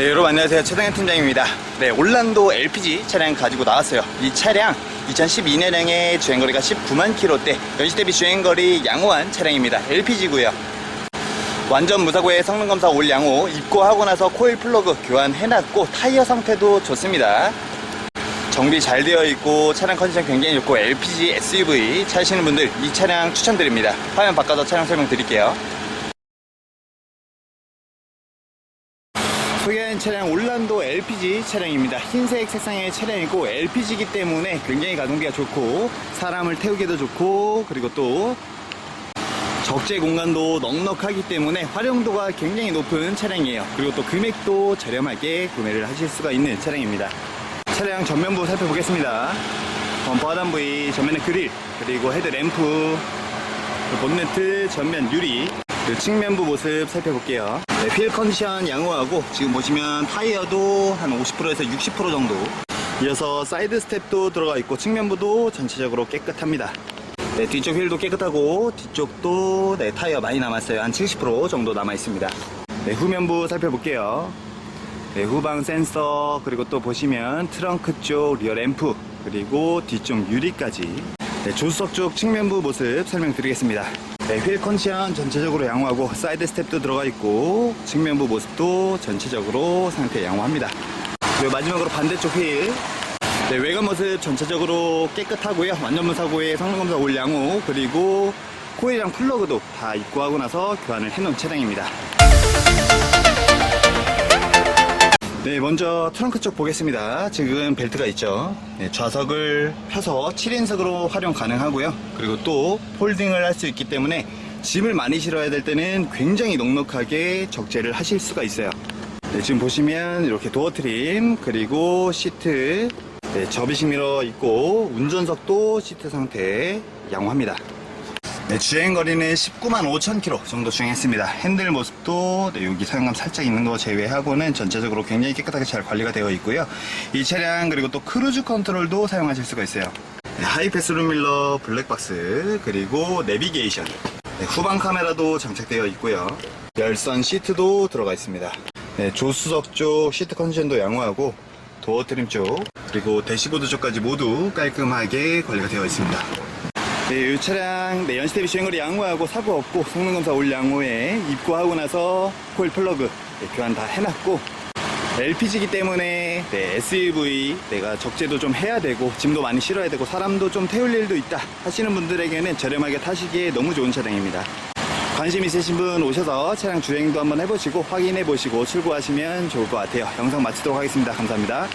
안녕하세요. 최동현 팀장입니다. 네 올란도 LPG 차량 가지고 나왔어요. 이 차량 2012년형의 주행거리가 19만 킬로대 연식 대비 주행거리 양호한 차량입니다. LPG고요. 완전 무사고의 성능검사 올 양호 입고하고 나서 코일 플러그 교환해놨고 타이어 상태도 좋습니다. 정비 잘 되어 있고 차량 컨디션 굉장히 좋고 LPG SUV 차시는 분들 이 차량 추천드립니다. 화면 바꿔서 차량 설명 드릴게요 소개한 차량 올란도 LPG 차량입니다. 흰색 색상의 차량이고 LPG이기 때문에 굉장히 가동비가 좋고 사람을 태우기도 좋고 그리고 또 적재 공간도 넉넉하기 때문에 활용도가 굉장히 높은 차량이에요. 그리고 또 금액도 저렴하게 구매를 하실 수가 있는 차량입니다. 차량 전면부 살펴보겠습니다. 범퍼 하단 부위, 전면의 그릴, 그리고 헤드 램프, 본네트 전면 유리, 그리고 측면부 모습 살펴볼게요. 네, 휠 컨디션 양호하고 지금 보시면 타이어도 한 50%에서 60% 정도. 이어서 사이드 스텝도 들어가 있고 측면부도 전체적으로 깨끗합니다. 네, 뒤쪽 휠도 깨끗하고 뒤쪽도 네, 타이어 많이 남았어요. 한 70% 정도 남아 있습니다. 네, 후면부 살펴볼게요. 네, 후방 센서 그리고 또 보시면 트렁크 쪽 리어 램프 그리고 뒤쪽 유리까지 네, 조수석 쪽 측면부 모습 설명드리겠습니다. 네, 휠 컨디션 전체적으로 양호하고 사이드 스텝도 들어가 있고 측면부 모습도 전체적으로 상태 양호합니다. 그리고 마지막으로 반대쪽 휠 네, 외관 모습 전체적으로 깨끗하고요. 완전 무사고의 성능검사 올 양호 그리고 코일이랑 플러그도 다 입고하고 나서 교환을 해놓은 차량입니다. 네, 먼저 트렁크 쪽 보겠습니다. 지금 벨트가 있죠. 네, 좌석을 펴서 7인석으로 활용 가능하고요. 그리고 또 폴딩을 할 수 있기 때문에 짐을 많이 실어야 될 때는 굉장히 넉넉하게 적재를 하실 수가 있어요. 네, 지금 보시면 이렇게 도어 트림, 그리고 시트, 네, 접이식 미러 있고 운전석도 시트 상태 양호합니다. 네, 주행거리는 19만 5천 킬로 정도 주행했습니다. 핸들 모습도 네, 여기 사용감 살짝 있는 거 제외하고는 전체적으로 굉장히 깨끗하게 잘 관리가 되어 있고요. 이 차량 그리고 또 크루즈 컨트롤도 사용하실 수가 있어요. 네, 하이패스 룸밀러 블랙박스 그리고 내비게이션 네, 후방 카메라도 장착되어 있고요. 열선 시트도 들어가 있습니다. 네, 조수석 쪽 시트 컨디션도 양호하고 도어 트림 쪽 그리고 대시보드 쪽까지 모두 깔끔하게 관리가 되어 있습니다. 네, 이 차량 네, 연식 대비 주행거리 양호하고 사고 없고 성능검사 올 양호에 입고하고 나서 코일 플러그 네, 교환 다 해놨고 LPG이기 때문에 네, SUV 내가 적재도 좀 해야 되고 짐도 많이 실어야 되고 사람도 좀 태울 일도 있다 하시는 분들에게는 저렴하게 타시기에 너무 좋은 차량입니다. 관심 있으신 분 오셔서 차량 주행도 한번 해보시고 확인해 보시고 출고하시면 좋을 것 같아요. 영상 마치도록 하겠습니다. 감사합니다.